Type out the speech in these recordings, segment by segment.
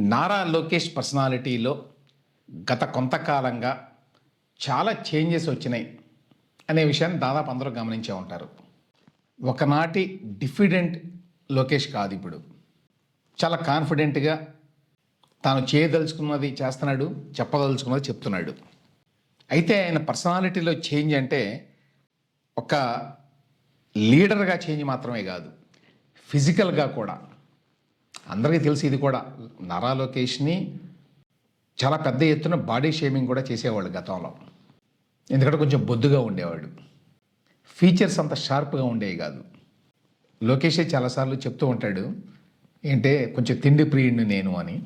నారా లోకేష్ పర్సనాలిటీలో గత కొంతకాలంగా చాలా చేంజెస్ వచ్చినాయి అనే విషయాన్ని దాదాపు అందరూ గమనించే ఉంటారు. ఒకనాటి డిఫిడెంట్ లోకేష్ కాదు ఇప్పుడు. చాలా కాన్ఫిడెంట్గా తాను చేయదలుచుకున్నది చేస్తున్నాడు చెప్పదలుచుకున్నది చెప్తున్నాడు. అయితే ఆయన పర్సనాలిటీలో చేంజ్ అంటే ఒక లీడర్గా చేంజ్ మాత్రమే కాదు ఫిజికల్గా కూడా. అందరికీ తెలిసి ఇది కూడా. నారా లోకేష్ని చాలా పెద్ద ఎత్తున బాడీ షేమింగ్ కూడా చేసేవాళ్ళు గతంలో. ఎందుకంటే కొంచెం బొద్దుగా ఉండేవాడు. ఫీచర్స్ అంత షార్ప్గా ఉండేవి కాదు. లోకేషే చాలాసార్లు చెప్తూ ఉంటాడు ఏంటే కొంచెం తిండి ప్రియుడిని నేను అని.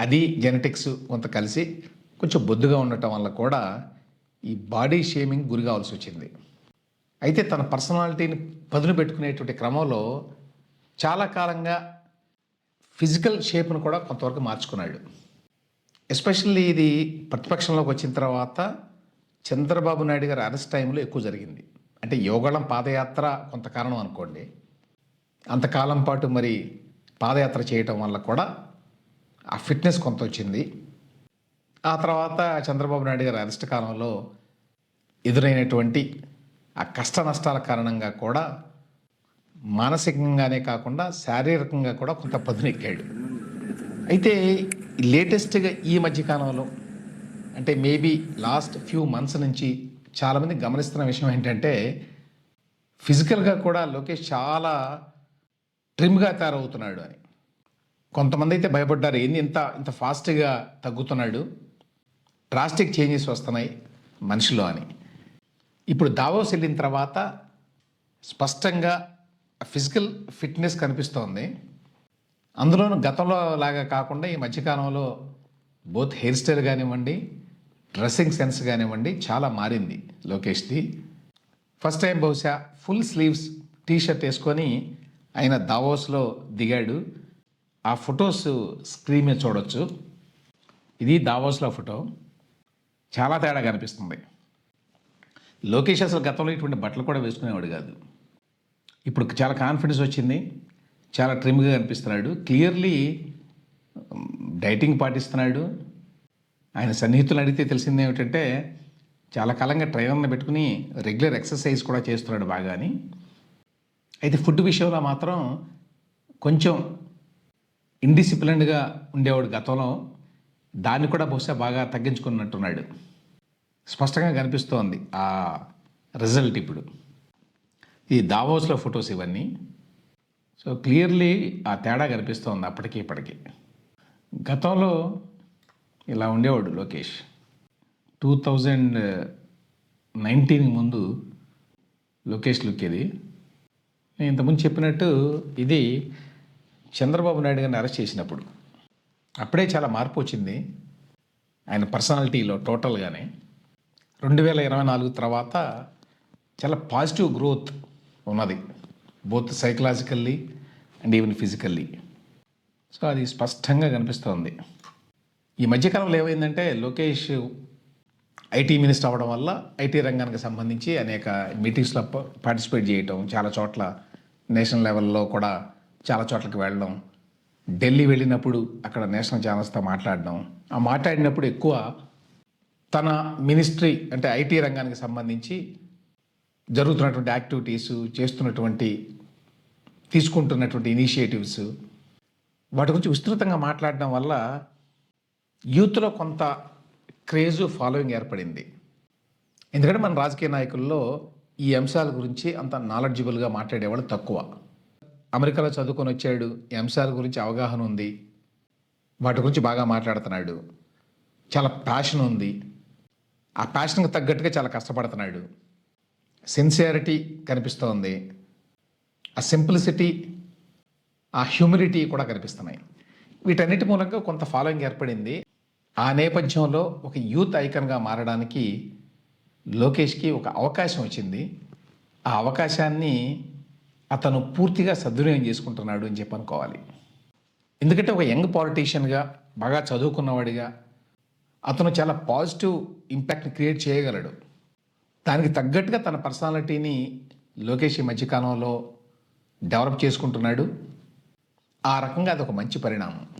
అది జెనెటిక్స్ కొంత కలిసి కొంచెం బొద్దుగా ఉండటం వల్ల కూడా ఈ బాడీ షేమింగ్ గురి కావాల్సి వచ్చింది. అయితే తన పర్సనాలిటీని పదును పెట్టుకునేటువంటి క్రమంలో చాలా కాలంగా ఫిజికల్ షేప్ను కూడా కొంతవరకు మార్చుకున్నాడు. ఎస్పెషల్లీ ఇది ప్రతిపక్షంలోకి వచ్చిన తర్వాత చంద్రబాబు నాయుడు గారి అరెస్ట్ టైంలో ఎక్కువ జరిగింది. అంటే యోగళం పాదయాత్ర కొంత కారణం అనుకోండి. అంతకాలం పాటు మరి పాదయాత్ర చేయటం వల్ల కూడా ఆ ఫిట్నెస్ కొంత వచ్చింది. ఆ తర్వాత చంద్రబాబు నాయుడు గారి అరెస్ట్ కాలంలో ఎదురైనటువంటి ఆ కష్ట నష్టాల కారణంగా కూడా మానసికంగానే కాకుండా శారీరకంగా కూడా కొంత పదునెక్కాడు. అయితే లేటెస్ట్గా ఈ మధ్యకాలంలో అంటే మేబీ లాస్ట్ ఫ్యూ మంత్స్ నుంచి చాలామంది గమనిస్తున్న విషయం ఏంటంటే ఫిజికల్గా కూడా లోకేష్ చాలా ట్రిమ్గా తయారవుతున్నాడు అని కొంతమంది అయితే భయపడ్డారు ఏంది ఇంత ఇంత ఫాస్ట్గా తగ్గుతున్నాడు డ్రాస్టిక్ చేంజెస్ వస్తున్నాయి మనిషిలో అని. ఇప్పుడు దావోస్ వెళ్ళిన తర్వాత స్పష్టంగా ఫిజికల్ ఫిట్నెస్ కనిపిస్తోంది. అందులోనూ గతంలో లాగా కాకుండా ఈ మధ్యకాలంలో బోత్ హెయిర్ స్టైల్ కానివ్వండి డ్రెస్సింగ్ సెన్స్ కానివ్వండి చాలా మారింది లోకేష్ది. ఫస్ట్ టైం బహుశా ఫుల్ స్లీవ్స్ టీ షర్ట్ వేసుకొని ఆయన దావోస్లో దిగాడు. ఆ ఫొటోస్ స్క్రీన్ మీద చూడొచ్చు. ఇది దావోస్లో ఫోటో. చాలా తేడా కనిపిస్తుంది. లోకేష్ అసలు గతంలో ఇటువంటి బట్టలు కూడా వేసుకునేవాడు కాదు. ఇప్పుడు చాలా కాన్ఫిడెన్స్ వచ్చింది. చాలా ట్రిమ్గా కనిపిస్తున్నాడు క్లియర్లీ డైటింగ్ పాటిస్తున్నాడు. ఆయన సన్నిహితులు అడిగితే తెలిసింది ఏమిటంటే చాలా కాలంగా ట్రైనర్ని పెట్టుకుని రెగ్యులర్ ఎక్సర్సైజ్ కూడా చేస్తున్నాడు బాగా అని అయితే ఫుడ్ విషయంలో మాత్రం కొంచెం ఇండిసిప్లిన్డ్గా ఉండేవాడు గతంలో. దాన్ని కూడా బహుశా బాగా తగ్గించుకున్నట్టున్నాడు. స్పష్టంగా కనిపిస్తోంది ఆ రిజల్ట్ ఇప్పుడు. ఈ దావోస్లో ఫొటోస్ ఇవన్నీ. సో క్లియర్లీ ఆ తేడా కనిపిస్తోంది అప్పటికి ఇప్పటికి. గతంలో ఇలా ఉండేవాడు లోకేష్. టూ థౌజండ్ నైన్టీన్ ముందు లోకేష్ లుక్ ఇది. నేను ఇంతకుముందు చెప్పినట్టు ఇది చంద్రబాబు నాయుడు గారిని అరెస్ట్ చేసినప్పుడు. అప్పుడే చాలా మార్పు వచ్చింది. ఆయన పర్సనాలిటీలో టోటల్గానే. రెండు వేల ఇరవై నాలుగు తర్వాత చాలా పాజిటివ్ గ్రోత్ ఉన్నది. Both psychologically and even physically so అది స్పష్టంగా కనిపిస్తోంది. ఈ మధ్యకాలంలో ఏమైందంటే లోకేష్ ఐటీ మినిస్టర్ అవ్వడం వల్ల ఐటీ రంగానికి సంబంధించి అనేక మీటింగ్స్లో పార్టిసిపేట్ చేయటం చాలా చోట్ల నేషనల్ లెవెల్లో కూడా చాలా చోట్లకి వెళ్ళడం ఢిల్లీ వెళ్ళినప్పుడు అక్కడ నేషనల్ ఛానల్స్తో మాట్లాడడం ఆ మాట్లాడినప్పుడు ఎక్కువ తన మినిస్ట్రీ అంటే ఐటీ రంగానికి సంబంధించి జరుగుతున్నటువంటి యాక్టివిటీస్ చేస్తున్నటువంటి తీసుకుంటున్నటువంటి ఇనిషియేటివ్స్ వాటి గురించి విస్తృతంగా మాట్లాడడం వల్ల యూత్లో కొంత క్రేజు ఫాలోయింగ్ ఏర్పడింది. ఎందుకంటే మన రాజకీయ నాయకుల్లో ఈ అంశాల గురించి అంత నాలెడ్జిబుల్గా మాట్లాడేవాళ్ళు తక్కువ. అమెరికాలో చదువుకొని వచ్చాడు ఈ అంశాల గురించి అవగాహన ఉంది వాటి గురించి బాగా మాట్లాడుతున్నాడు చాలా ప్యాషన్ ఉంది. ఆ ప్యాషన్కి తగ్గట్టుగా చాలా కష్టపడుతున్నాడు. సిన్సియారిటీ కనిపిస్తోంది. ఆ సింప్లిసిటీ ఆ హ్యూమిలిటీ కూడా కనిపిస్తున్నాయి. వీటన్నిటి మూలంగా కొంత ఫాలోయింగ్ ఏర్పడింది. ఆ నేపథ్యంలో ఒక యూత్ ఐకన్గా మారడానికి లోకేష్కి ఒక అవకాశం వచ్చింది. ఆ అవకాశాన్ని అతను పూర్తిగా సద్వినియోగం చేసుకుంటున్నాడు అని చెప్పి అనుకోవాలి. ఎందుకంటే ఒక యంగ్ పాలిటీషియన్గా బాగా చదువుకున్నవాడిగా అతను చాలా పాజిటివ్ ఇంపాక్ట్ని క్రియేట్ చేయగలడు. దానికి తగ్గట్టుగా తన పర్సనాలిటీని లోకేష్ ఈ మధ్యకాలంలో డెవలప్ చేసుకుంటున్నాడు. ఆ రకంగా అది ఒక మంచి పరిణామం.